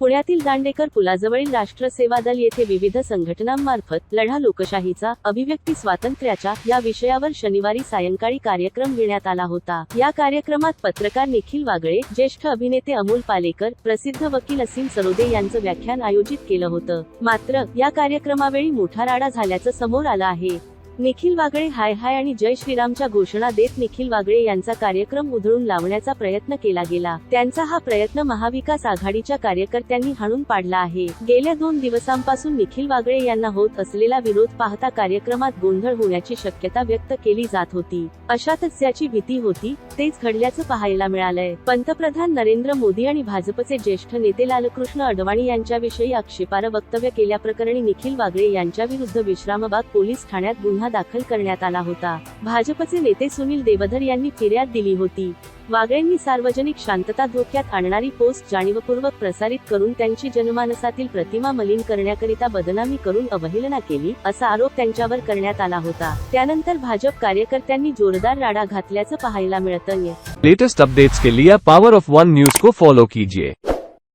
पुण्यातील दांडेकर पुलाजवळील राष्ट्र सेवा दल येथे विविध संघटनांमार्फत लढा लोकशाहीचा अभिव्यक्ती स्वातंत्र्याच्या या विषयावर शनिवारी सायंकाळी कार्यक्रम घेण्यात आला होता. या कार्यक्रमात पत्रकार निखिल वागळे ज्येष्ठ अभिनेते अमोल पालेकर प्रसिद्ध वकील असीम सरोदे यांचं व्याख्यान आयोजित केलं होतं. मात्र या कार्यक्रमावेळी मोठा राडा झाल्याचं समोर आलं आहे. निखिल वागळे हाय हाय आणि जय श्रीरामच्या घोषणा देत निखिल वागळे यांचा कार्यक्रम उधळून लावण्याचा प्रयत्न केला गेला. त्यांचा हा प्रयत्न महाविकास आघाडीच्या कार्यकर्त्यांनी हाणून पाडला आहे. गेल्या दोन दिवसांपासून निखिल वागळे यांना होत असलेला विरोध पाहता कार्यक्रमात गोंधळ होण्याची शक्यता व्यक्त केली जात होती. अशातच त्याची भीती होती तेच घडल्याचं पाहायला मिळालंय. पंतप्रधान नरेंद्र मोदी आणि भाजपचे ज्येष्ठ नेते लालकृष्ण अडवाणी यांच्याविषयी आक्षेपार्ह वक्तव्य केल्याप्रकरणी निखिल वागळे यांच्या विरुद्ध विश्रामबाग पोलीस ठाण्यात गुन्हा गुन्हा दाखल करण्यात आला होता. भाजपचे नेते सुनील देवधर यांनी फिर्याद दिली होती. वागळेंनी सार्वजनिक शांतता धोक्यात आणणारी पोस्ट जाणीवपूर्वक प्रसारित करून त्यांची जनमानसातील प्रतिमा मलिन करण्याकरिता बदनामी करून अवहेलना केली असा आरोप त्यांच्यावर करण्यात आला होता. त्यानंतर भाजप कार्यकर्त्यांनी जोरदार राडा घातल्याचं पाहायला मिळतं लेटेस्ट अपडेट्स के लिए पावर ऑफ वन न्यूज को फॉलो कीजिए.